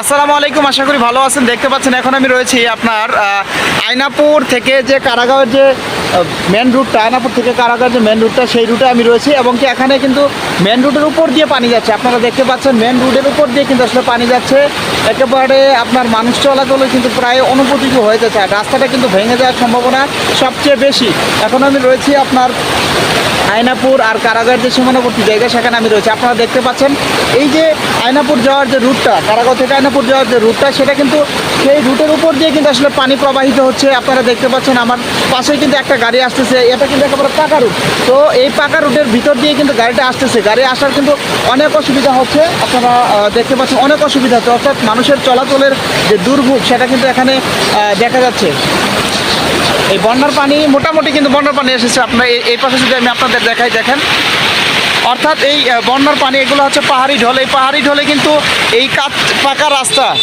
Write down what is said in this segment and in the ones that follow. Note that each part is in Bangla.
আসসালামু আলাইকুম, আশা করি ভালো আছেন। দেখতে পাচ্ছেন, এখন আমি রয়েছি আপনার আয়নাপুর থেকে যে কারাগাঁওয়ের যে মেন রুটটা আয়নাপুর থেকে কারাগাঁও যে মেন রুটটা সেই রুটে আমি রয়েছি এবং কি এখানে কিন্তু মেন রুটের উপর দিয়ে পানি যাচ্ছে। আপনারা দেখতে পাচ্ছেন মেন রুটের উপর দিয়ে কিন্তু আসলে পানি যাচ্ছে। একেবারে আপনার মানুষ চলাচলে কিন্তু প্রায় অনুপযোগী হয়ে যাচ্ছে। রাস্তাটা কিন্তু ভেঙে যাওয়ার সম্ভাবনা সবচেয়ে বেশি। এখন আমি রয়েছি আপনার আয়নাপুর আর কারাগার যে সীমানাবর্তী জায়গা, সেখানে আমি রয়েছি। আপনারা দেখতে পাচ্ছেন, এই যে আয়নাপুর যাওয়ার যে রুটটা কারাগাঁও থেকে আয়নাপুর যাওয়ার যে রুটটা, সেটা কিন্তু সেই রুটের উপর দিয়ে কিন্তু আসলে পানি প্রবাহিত হচ্ছে। আপনারা দেখতে পাচ্ছেন, আমার পাশেই কিন্তু একটা গাড়ি আসতেছে, এটা কিন্তু একেবারে পাকা রুট। তো এই পাকা রুটের ভিতর দিয়ে কিন্তু গাড়িটা আসতেছে। গাড়ি আসার কিন্তু অনেক অসুবিধা হচ্ছে। আপনারা দেখতে পাচ্ছেন, অনেক অসুবিধা হচ্ছে। অর্থাৎ মানুষের চলাচলের যে দুর্ভোগ, সেটা কিন্তু এখানে দেখা যাচ্ছে। এই বন্যার পানি, মোটামুটি কিন্তু বন্যার পানি এসেছে। আপনার এই- পাশে যদি আমি আপনাদের দেখাই, দেখেন। অর্থাৎ এই বন্যার পানি, এগুলো হচ্ছে পাহাড়ি ঢল। এই পাহাড়ি ঢলে কিন্তু এই কাত পাকা রাস্তা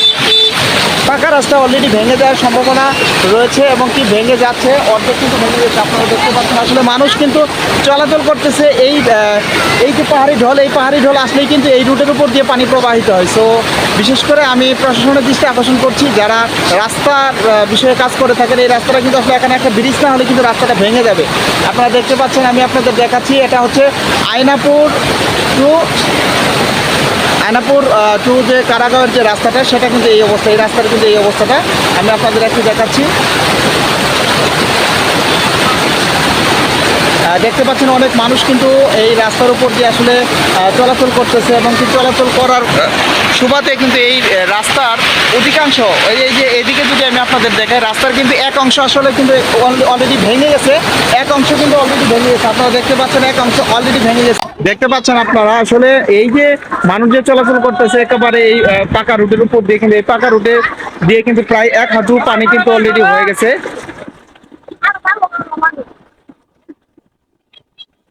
পাকা রাস্তা অলরেডি ভেঙে যাওয়ার সম্ভাবনা রয়েছে এবং কি ভেঙে যাচ্ছে, অর্ধেক কিন্তু ভেঙে যাচ্ছে আপনারা দেখতে পাচ্ছেন। আসলে মানুষ কিন্তু চলাচল করতেছে এই এই যে পাহাড়ি ঢল, এই পাহাড়ি ঢল আসলেই কিন্তু এই রুটের উপর দিয়ে পানি প্রবাহিত হয়। সো বিশেষ করে আমি প্রশাসনের দৃষ্টি আকর্ষণ করছি, যারা রাস্তার বিষয়ে কাজ করে থাকেন, এই রাস্তাটা কিন্তু আসলে এখানে একটা ব্রিজ না হলে কিন্তু রাস্তাটা ভেঙে যাবে। আপনারা দেখতে পাচ্ছেন, আমি আপনাদের দেখাচ্ছি, এটা হচ্ছে আয়নাপুর টু আয়নাপুর টু যে কারাগাঁওয়ের যে রাস্তাটা, সেটা কিন্তু এই অবস্থা, এই রাস্তার কিন্তু এই অবস্থাটা আমি আপনাদের একটু দেখাচ্ছি। দেখতে পাচ্ছেন অনেক মানুষ কিন্তু এই রাস্তার উপর দিয়ে আসলে চলাচল করতেছে এবং চলাচল করার সুবাদে কিন্তু এই রাস্তার অধিকাংশ, এই যে এদিকে যদি আমি আপনাদের দেখাই, রাস্তার কিন্তু এক অংশ আসলে কিন্তু অলরেডি ভেঙে গেছে, এক অংশ কিন্তু অলরেডি ভেঙে গেছে। আপনারা দেখতে পাচ্ছেন এক অংশ অলরেডি ভেঙে গেছে। দেখতে পাচ্ছেন আপনারা, আসলে এই যে মানুষ যে চলাচল করতেছে একেবারে এই পাকা রুটের উপর দিয়ে কিন্তু, এই পাকা রুটে দিয়ে কিন্তু প্রায় এক হাঁটু পানি কিন্তু অলরেডি হয়ে গেছে।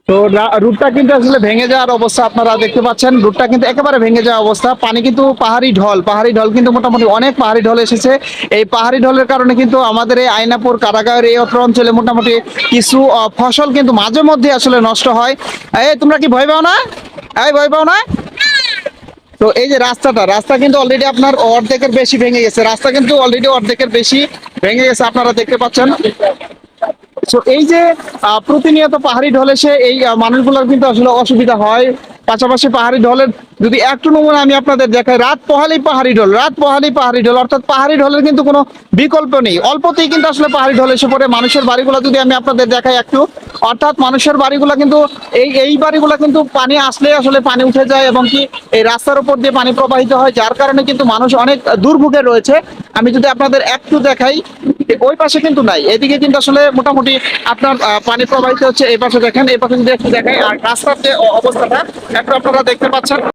তো রুটটা কিন্তু আসলে ভেঙে যাওয়ার অবস্থা আপনারা দেখতে পাচ্ছেন। রুটটা কিন্তু একেবারে ভেঙে যাওয়ার অবস্থা। পানি কিন্তু পাহাড়ি ঢল পাহাড়ি ঢল কিন্তু মোটামুটি অনেক পাহাড়ি ঢল এসেছে। এই পাহাড়ি ঢলের কারণে কিন্তু আমাদের এই আয়নাপুর কারাগাঁয়ের এই অত্র অঞ্চলে মোটামুটি কিছু ফসল কিন্তু মাঝে মধ্যে আসলে নষ্ট হয়। এই, তোমরা কি ভয় পাও না? এই, ভয় পাও না? তো এই যে রাস্তাটা, রাস্তা কিন্তু অলরেডি আপনার অর্ধেকের বেশি ভেঙে গেছে। রাস্তা কিন্তু অলরেডি অর্ধেকের বেশি ভেঙে গেছে, আপনারা দেখতে পাচ্ছেন। তো এই যে প্রতিনিয়ত পাহাড়ি ঢলে সে এই মানুষগুলোর কিন্তু আসলে অসুবিধা হয়। পাশাপাশি পাহাড়ি ঢলের যদি একটু নমুনা আমি আপনাদের দেখাই, রাত পহালি পাহাড়ি ঢল, রাত পহালি পাহাড়ি ঢল, অর্থাৎ পাহাড়ি ঢলের কিন্তু কোনো বিকল্প নেই। অল্পতেই কিন্তু আসলে পাহাড়ি ঢল এসে পড়ে। মানুষের বাড়িগুলো যদি আমি আপনাদের দেখাই একটু, অর্থাৎ মানুষের বাড়িগুলো কিন্তু, এই এই বাড়িগুলো কিন্তু পানি আসলে আসলে পানি উঠে যায় এবং কি এই রাস্তার উপর দিয়ে পানি প্রবাহিত হয়, যার কারণে কিন্তু মানুষ অনেক দুর্ভোগে রয়েছে। আমি যদি আপনাদের একটু দেখাই, ওই পাশে কিন্তু নাই। এদিকে কিন্তু আসলে মোটামুটি আপনার পানি প্রবাহিত হচ্ছে। এই পাশে দেখেন, এই পাশে যদি একটু দেখাই, আর রাস্তার যে অবস্থাটা, একটু আপনারা দেখতে পাচ্ছেন।